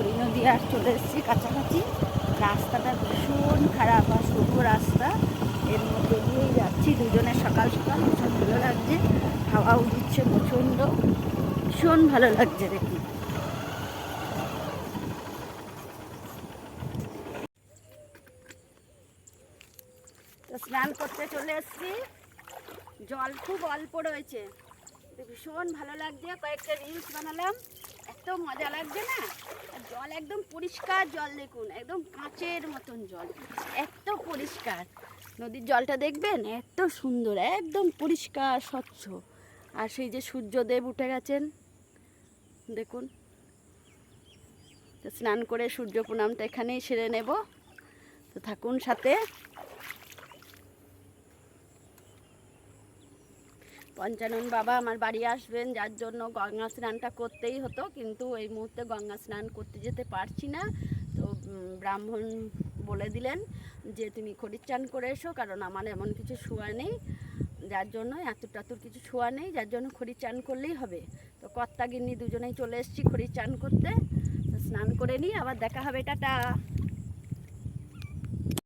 হরি নদী আর চলে এসেছি কাছাকাছি। রাস্তাটা ভীষণ খারাপ আর সরু রাস্তা। এর মধ্যে দিয়েই যাচ্ছি দুজনে সকাল সকাল, ভীষণ ভালো লাগছে। হাওয়াও দিচ্ছে প্রচণ্ড। ভীষণ ভালো লাগছে দেখি তো স্নান করতে চলে এসেছি। জল খুব অল্প রয়েছে। তো ভীষণ ভালো লাগছে। কয়েকটা রিলস বানালাম। এত মজা লাগছে না? জল একদম পরিষ্কার জল দেখুন, একদম কাঁচের মতন জল। এত পরিষ্কার। নদীর জলটা দেখবেন? এত সুন্দর, একদম পরিষ্কার, স্বচ্ছ। আর সেই যে সূর্যদেব উঠে গেছেন, দেখুন। স্নান করে সূর্য প্রণামটা এখানেই সেরে নেব। তো থাকুন সাথে। পঞ্চানন বাবা আমার বাড়ি আসবেন, যার জন্য গঙ্গা স্নানটা করতেই হতো, কিন্তু এই মুহূর্তে গঙ্গা স্নান করতে যেতে পারছি না। তো ব্রাহ্মণ বলে দিলেন যে তুমি খড়ির চান করে এসো, কারণ আমার এমন কিছু শোয়া নেই। যার জন্য এত টাতুর কিছু শোয়া নেই, যার জন্য খড়ির চান করলেই হবে। তো কর্তা গিন্নি দুজনেই চলে এসেছি খড়ির চান করতে। স্নান করে নিই, আবার দেখা হবে, টাটা।